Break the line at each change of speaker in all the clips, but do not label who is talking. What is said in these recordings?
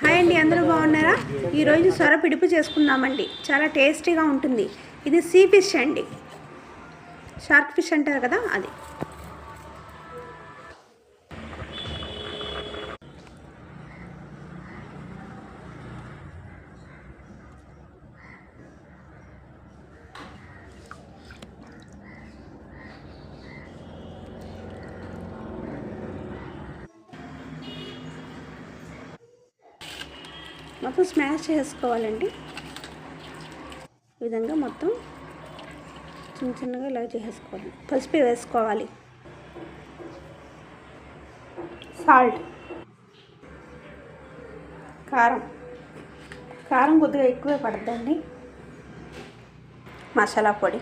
Hi అండి అందరూ బాగున్నారా? ఈరోజు సొర పిడుపు చేసుకుందామండి. చాలా టేస్టీగా ఉంటుంది. ఇది సీ ఫిష్ అండి. షార్క్ ఫిష్ అంటారు కదా అది. మొత్తం స్మాష్ చేసుకోవాలండి. ఈ విధంగా మొత్తం చిన్న చిన్నగా ఇలా చేసుకోవాలి. పసుపు వేసుకోవాలి. సాల్ట్. కారం. కారం కొద్దిగా ఎక్కువే పడుతుందండి మసాలా పొడి.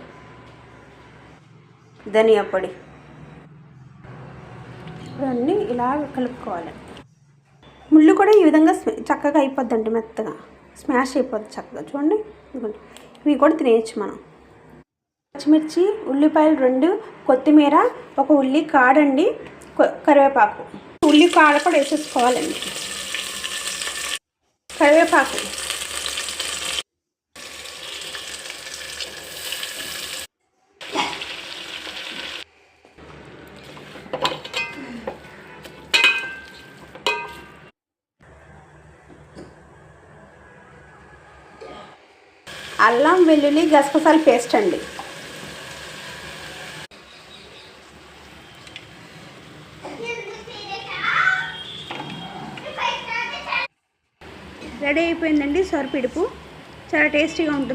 ధనియా పొడి. ఇవన్నీ ఇలా కలుపుకోవాలండి. ముళ్ళు కూడా ఈ విధంగా చక్కగా అయిపోద్దండి మెత్తగా. స్మాష్ అయిపోద్ది చక్కగా. చూడండి. ఇవి కూడా తినేయచ్చు మనం. పచ్చిమిర్చి ఉల్లిపాయలు రెండు కొత్తిమీర ఒక ఉల్లి కాడండి కరివేపాకు. ఉల్లి కాడ కూడా వేసేసుకోవాలండి. కరివేపాకు. అల్లం వెల్లుల్లి గసగసాల పేస్ట్ అండి. రెడీ అయిపోయిందండి సొరపిడుపు. చాలా టేస్టీగా ఉంటుంది.